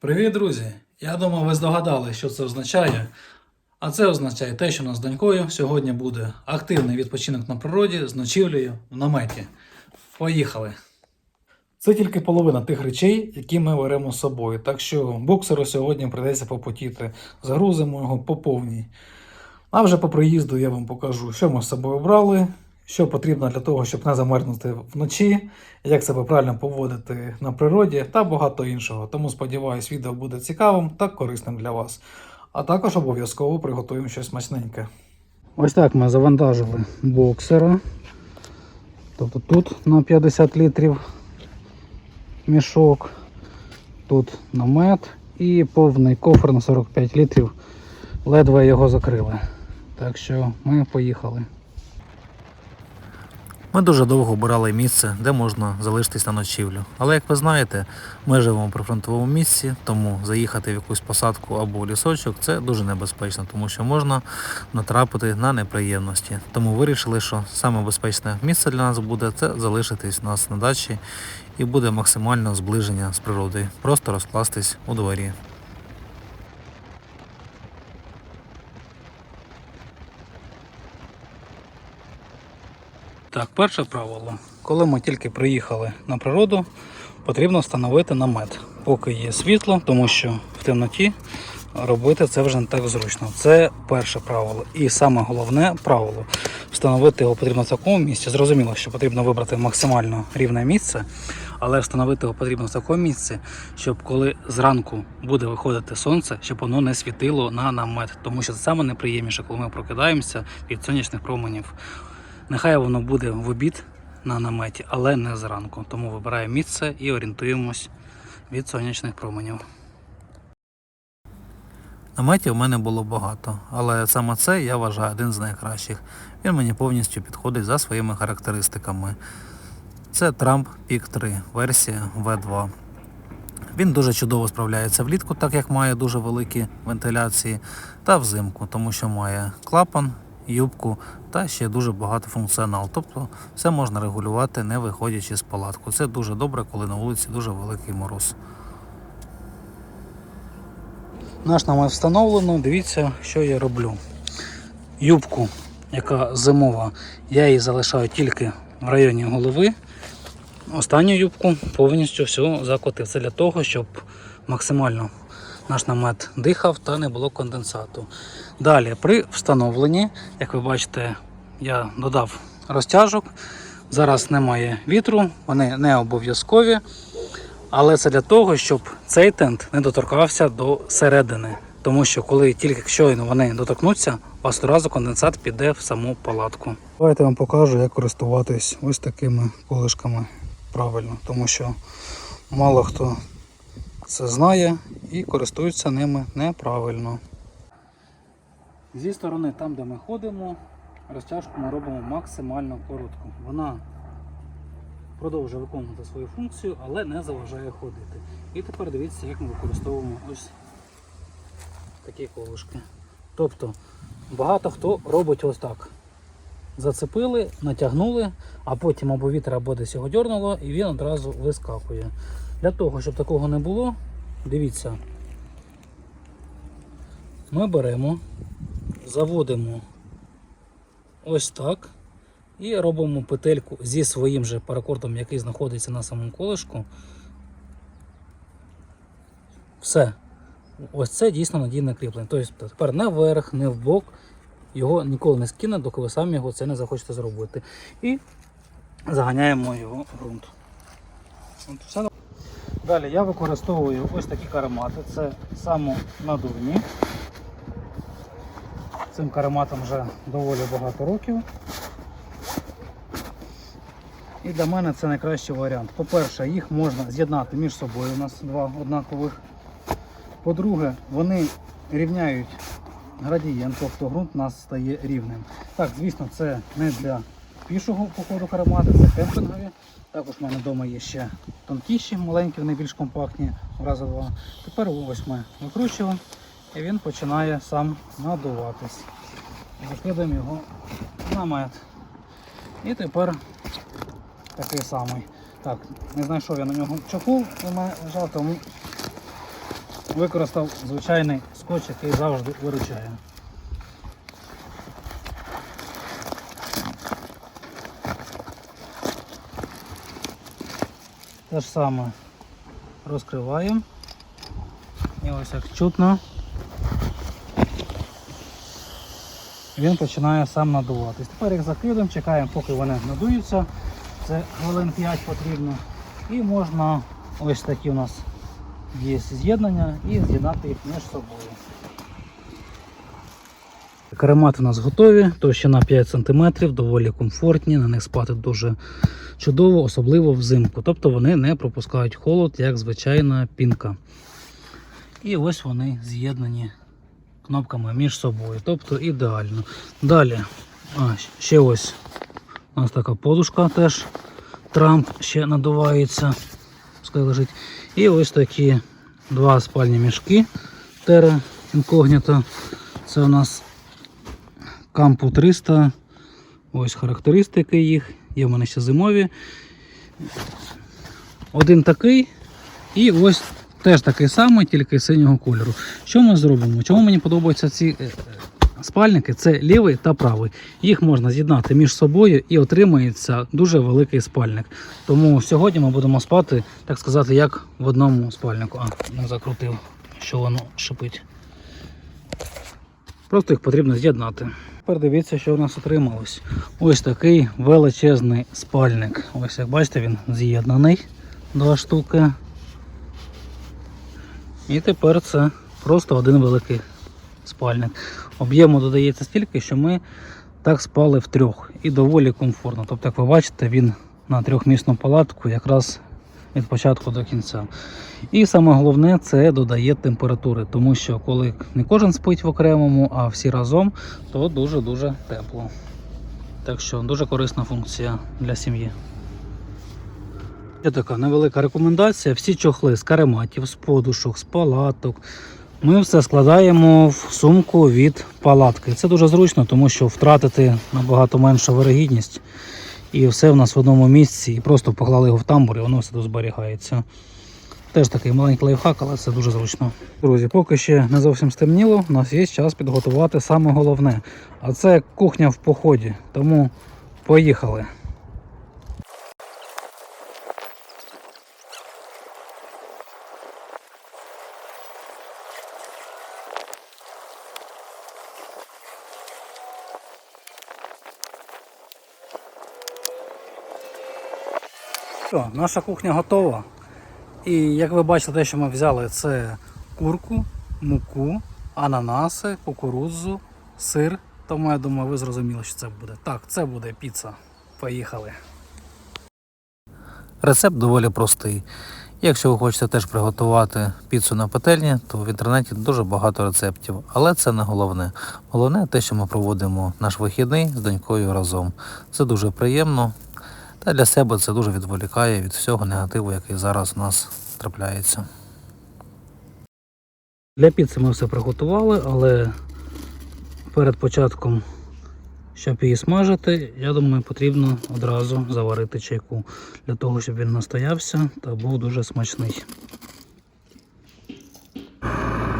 Привіт, друзі! Я думаю, ви здогадали, що це означає. А це означає те, що у нас з донькою сьогодні буде активний відпочинок на природі з ночівлею в наметі. Поїхали! Це тільки половина тих речей, які ми беремо з собою. Так що боксеру сьогодні прийдеться попотіти. Загрузимо його по повній. А вже по приїзду я вам покажу, що ми з собою брали, що потрібно для того, щоб не замерзнути вночі, як себе правильно поводити на природі та багато іншого. Тому сподіваюсь, відео буде цікавим та корисним для вас. А також обов'язково приготуємо щось смачненьке. Ось так ми завантажили боксера. Тобто тут на 50 літрів мішок, тут намет і повний кофр на 45 літрів. Ледве його закрили. Так що ми поїхали. Ми дуже довго обирали місце, де можна залишитись на ночівлю. Але як ви знаєте, ми живемо в прифронтовому місці, тому заїхати в якусь посадку або лісочок це дуже небезпечно, тому що можна натрапити на неприємності. Тому вирішили, що саме безпечне місце для нас буде це залишитись у нас на дачі і буде максимально зближення з природою, просто розкластись у дворі. Так, перше правило. Коли ми тільки приїхали на природу, потрібно встановити намет, поки є світло, тому що в темноті робити це вже не так зручно. Це перше правило. І саме головне правило встановити його потрібно в такому місці. Зрозуміло, що потрібно вибрати максимально рівне місце, але встановити його потрібно в такому місці, щоб коли зранку буде виходити сонце, щоб воно не світило на намет, тому що це саме неприємніше, коли ми прокидаємося від сонячних променів. Нехай воно буде в обід на наметі, але не зранку. Тому вибираємо місце і орієнтуємось від сонячних променів. Наметів в мене було багато, але саме це я вважаю один з найкращих. Він мені повністю підходить за своїми характеристиками. Це Trump Peak 3, версія V2. Він дуже чудово справляється влітку, так як має дуже великі вентиляції, та взимку, тому що має клапан, юбку та ще дуже багато функціонал. Тобто все можна регулювати, не виходячи з палатку. Це дуже добре, коли на вулиці дуже великий мороз. Наш намет встановлено. Дивіться, що я роблю. Юбку, яка зимова, я її залишаю тільки в районі голови. Останню юбку повністю все закотив. Це для того, щоб максимально наш намет дихав та не було конденсату. Далі, при встановленні, як ви бачите, я додав розтяжок. Зараз немає вітру, вони не обов'язкові. Але це для того, щоб цей тент не доторкався до середини. Тому що коли тільки щойно вони доторкнуться, у вас одразу конденсат піде в саму палатку. Давайте я вам покажу, як користуватись ось такими колишками правильно, тому що мало хто це знає і користується ними неправильно. Зі сторони, там де ми ходимо, розтяжку ми робимо максимально коротку. Вона продовжує виконувати свою функцію, але не заважає ходити. І тепер дивіться, як ми використовуємо ось такі колишки. Тобто багато хто робить ось так. Зацепили, натягнули, а потім або вітер, або десь його дьорнуло, і він одразу вискакує. Для того, щоб такого не було, дивіться, ми беремо, заводимо ось так. І робимо петельку зі своїм же паракордом, який знаходиться на самому колишку. Все. Ось це дійсно надійне кріплення. Тобто тепер не вверх, не вбок. Його ніколи не скине, доки ви самі його це не захочете зробити. І заганяємо його в ґрунт. Все. Далі я використовую ось такі каремати. Це самонадувні. Цим карематом вже доволі багато років. І для мене це найкращий варіант. По-перше, їх можна з'єднати між собою. У нас два однакових. По-друге, вони рівняють градієнт, тобто ґрунт у нас стає рівним. Так, звісно, це не для пішого походу каремати, це кемпінгові. Також в мене вдома є ще тонкіші, маленькі, вони більш компактні, два. Тепер ось ми викручуємо і він починає сам надуватись. Закидаємо його в намет. І тепер такий самий. Так, не знайшов я на нього чохол, тому Використав звичайний скотч, який завжди виручає. Те ж саме розкриваємо. І ось як чутно. Він починає сам надуватись. Тепер їх закидаємо, чекаємо, поки вони надуються. Це хвилин 5 потрібно. І можна ось такі у нас є з'єднання і з'єднати їх між собою. Каремати у нас готові, товщина 5 см, доволі комфортні, на них спати дуже чудово, особливо взимку. Тобто вони не пропускають холод, як звичайна пінка. І ось вони з'єднані кнопками між собою. Тобто ідеально. Далі, а, ще ось у нас така подушка теж. Трамп ще надувається. Пускай лежить. І ось такі два спальні мішки Terra Incognito. Це у нас Кампу 300. Ось характеристики їх. Є в мене ще зимові. Один такий. І ось теж такий самий, тільки синього кольору. Що ми зробимо? Чому мені подобаються ці е, е, спальники? Це лівий та правий. Їх можна з'єднати між собою і отримається дуже великий спальник. Тому сьогодні ми будемо спати, так сказати, як в одному спальнику. А, не закрутив, що воно шипить. Просто їх потрібно з'єднати. Тепер дивіться, що у нас отрималось. Ось такий величезний спальник. Ось як бачите, він з'єднаний. Два штуки. І тепер це просто один великий спальник. Об'єму додається стільки, що ми так спали втрьох і доволі комфортно. Тобто, як ви бачите, він на трьохмісну палатку якраз від початку до кінця. І саме головне це додає температури, тому що коли не кожен спить в окремому, а всі разом, то дуже-дуже тепло. Так що дуже корисна функція для сім'ї. Є така невелика рекомендація. Всі чохли з карематів, з подушок, з палаток. Ми все складаємо в сумку від палатки. Це дуже зручно, тому що втратити набагато меншу вирогідність. І все в нас в одному місці. І просто поклали його в тамбур, і воно все зберігається. Теж такий маленький лайфхак, але це дуже зручно. Друзі, поки ще не зовсім стемніло, у нас є час підготувати саме головне. А це кухня в поході. Тому поїхали. Все, наша кухня готова. І як ви бачите, те, що ми взяли, це курку, муку, ананаси, кукурудзу, сир. Тому я думаю, ви зрозуміли, що це буде. Так, це буде піца. Поїхали. Рецепт доволі простий. Якщо ви хочете теж приготувати піцу на пательні, то в інтернеті дуже багато рецептів. Але це не головне. Головне те, що ми проводимо наш вихідний з донькою разом. Це дуже приємно. Та для себе це дуже відволікає від всього негативу, який зараз у нас трапляється. Для піци ми все приготували, але перед початком, щоб її смажити, я думаю, потрібно одразу заварити чайку для того, щоб він настоявся та був дуже смачний.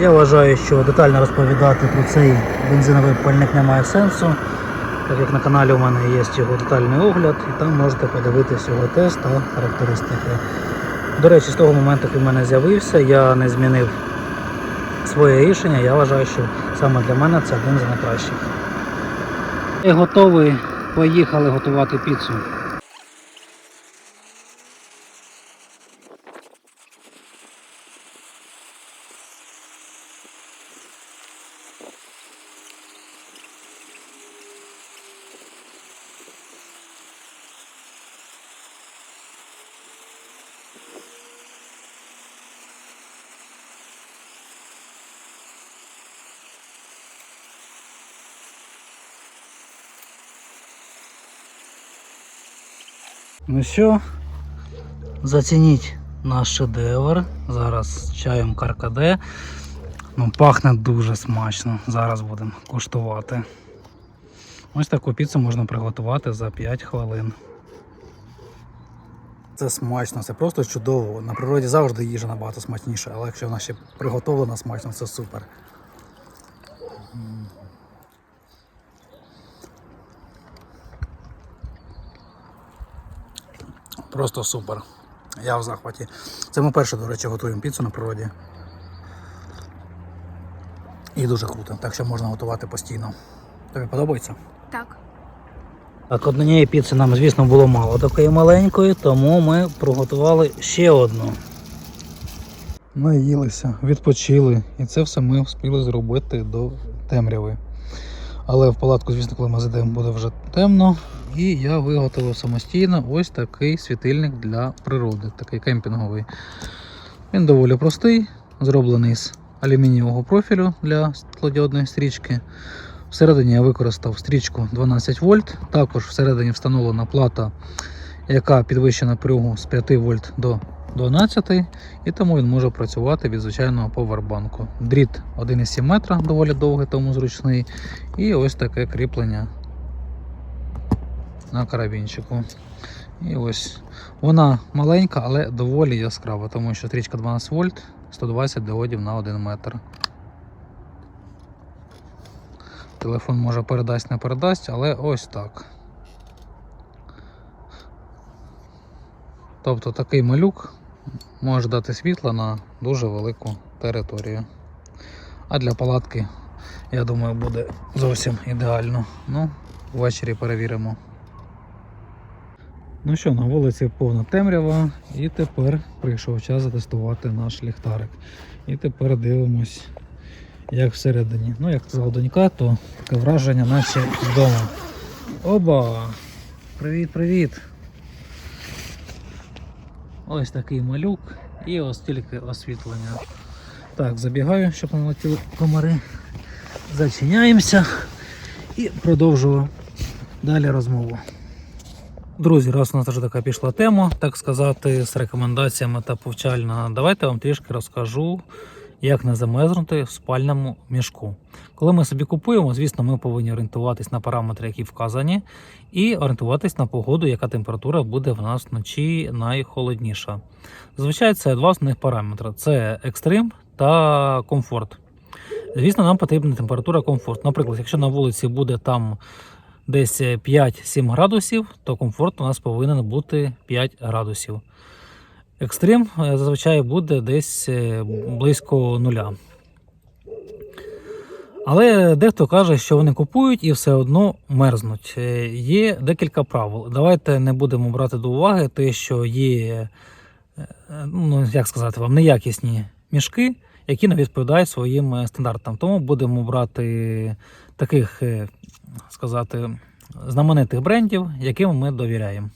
Я вважаю, що детально розповідати про цей бензиновий пальник немає сенсу так як на каналі у мене є його детальний огляд, і там можете подивитися його тест та характеристики. До речі, з того моменту, як в мене з'явився, я не змінив своє рішення. Я вважаю, що саме для мене це один з найкращих. І готовий, поїхали готувати піцу. Ну що, зацініть наш шедевр. Зараз чаєм каркаде. Ну, пахне дуже смачно. Зараз будемо куштувати. Ось таку піцу можна приготувати за 5 хвилин. Це смачно, це просто чудово. На природі завжди їжа набагато смачніша, але якщо вона ще приготовлена смачно, це супер. Просто супер. Я в захваті. Це ми перше, до речі, готуємо піцу на природі. І дуже круто, так що можна готувати постійно. Тобі подобається? Так. Так, однієї піци нам, звісно, було мало такої маленької, тому ми приготували ще одну. Наїлися, відпочили, і це все ми встигли зробити до темряви. Але в палатку, звісно, коли ми зайдемо, буде вже темно. І я виготовив самостійно ось такий світильник для природи, такий кемпінговий. Він доволі простий, зроблений з алюмінієвого профілю для світлодіодної стрічки. Всередині я використав стрічку 12 вольт. Також всередині встановлена плата, яка підвищена напругу з 5 вольт до 12, і тому він може працювати від звичайного повербанку. Дріт 1,7 метра, доволі довгий, тому зручний. І ось таке кріплення на карабінчику. І ось вона маленька, але доволі яскрава, тому що стрічка 12 вольт, 120 диодів на 1 метр. Телефон може передасть, не передасть, але ось так. Тобто такий малюк може дати світло на дуже велику територію. А для палатки, я думаю, буде зовсім ідеально. Ну, ввечері перевіримо. Ну що, на вулиці повна темрява, і тепер прийшов час затестувати наш ліхтарик. І тепер дивимось, як всередині. Ну, як сказала донька, то таке враження, наче вдома. Оба! Привіт, привіт! Ось такий малюк і ось тільки освітлення. Так, забігаю, щоб не летіли комари. Зачиняємося і продовжую далі розмову. Друзі, раз у нас вже така пішла тема, так сказати, з рекомендаціями та повчальна, давайте вам трішки розкажу, як не замерзнути в спальному мішку. Коли ми собі купуємо, звісно, ми повинні орієнтуватись на параметри, які вказані, і орієнтуватись на погоду, яка температура буде в нас вночі найхолодніша. Зазвичай це два основних параметри: це екстрим та комфорт. Звісно, нам потрібна температура комфорт. Наприклад, якщо на вулиці буде там десь 5-7 градусів, то комфорт у нас повинен бути 5 градусів. Екстрим е, зазвичай буде десь е, близько нуля. Але дехто каже, що вони купують і все одно мерзнуть. Е, Є декілька правил. Давайте не будемо брати до уваги те, що є, е, ну як сказати вам, неякісні мішки, які не відповідають своїм е, стандартам. Тому будемо брати таких, е, сказати, знаменитих брендів, яким ми довіряємо.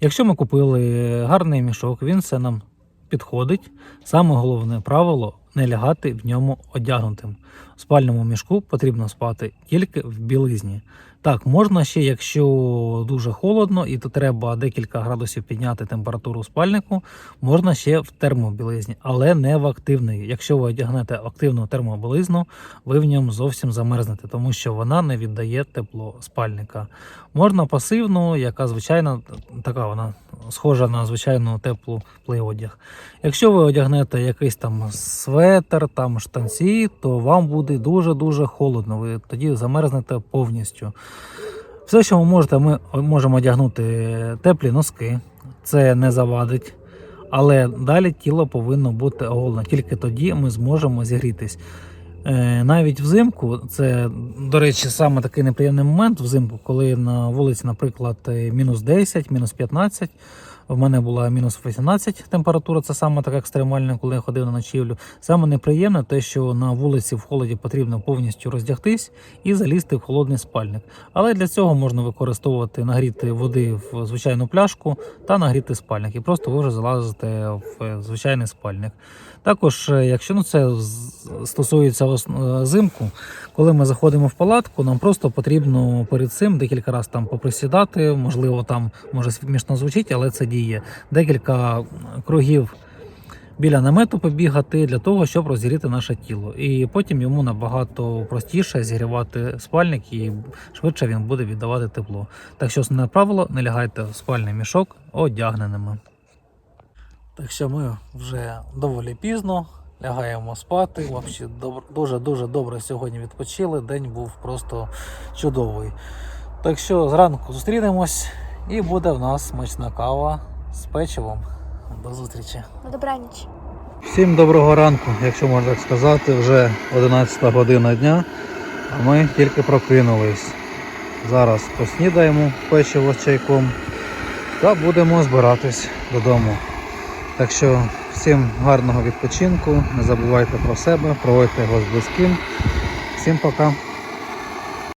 Якщо ми купили гарний мішок, він все нам підходить. Саме головне правило не лягати в ньому одягнутим. В спальному мішку потрібно спати тільки в білизні. Так, можна ще, якщо дуже холодно і то треба декілька градусів підняти температуру спальнику, можна ще в термобілизні, але не в активний. Якщо ви одягнете активну термобілизну, ви в ньому зовсім замерзнете, тому що вона не віддає тепло спальника. Можна пасивну, яка звичайно така вона схожа на звичайну теплу одяг. Якщо ви одягнете якийсь там светр, там штанці, то вам буде дуже-дуже холодно. Ви тоді замерзнете повністю. Все, що ви можете, ми можемо одягнути теплі носки, це не завадить. Але далі тіло повинно бути оголено. Тільки тоді ми зможемо зігрітись. Е, Навіть взимку, це, до речі, саме такий неприємний момент взимку, коли на вулиці, наприклад, е, мінус 10, мінус 15. В мене була мінус 18 температура, це саме так екстремально, коли я ходив на ночівлю. Саме неприємне те, що на вулиці в холоді потрібно повністю роздягтись і залізти в холодний спальник. Але для цього можна використовувати нагріти води в звичайну пляшку та нагріти спальник. І просто ви вже залазите в е, звичайний спальник. Також, е, якщо ну, це стосується е, зимку, коли ми заходимо в палатку, нам просто потрібно перед цим декілька разів там поприсідати. Можливо, там може смішно звучить, але це діє. Декілька кругів біля намету побігати для того, щоб розігріти наше тіло. І потім йому набагато простіше зігрівати спальник і швидше він буде віддавати тепло. Так що основне правило не лягайте в спальний мішок одягненими. Так що ми вже доволі пізно лягаємо спати. Взагалі дуже дуже добре сьогодні відпочили. День був просто чудовий. Так що зранку зустрінемось і буде в нас смачна кава з печивом. До зустрічі. Добраніч. Всім доброго ранку, якщо можна так сказати, вже 11 година дня, а ми тільки прокинулись. Зараз поснідаємо печиво з чайком та будемо збиратись додому. Так що всім гарного відпочинку, не забувайте про себе, проводьте його з близьким. Всім пока.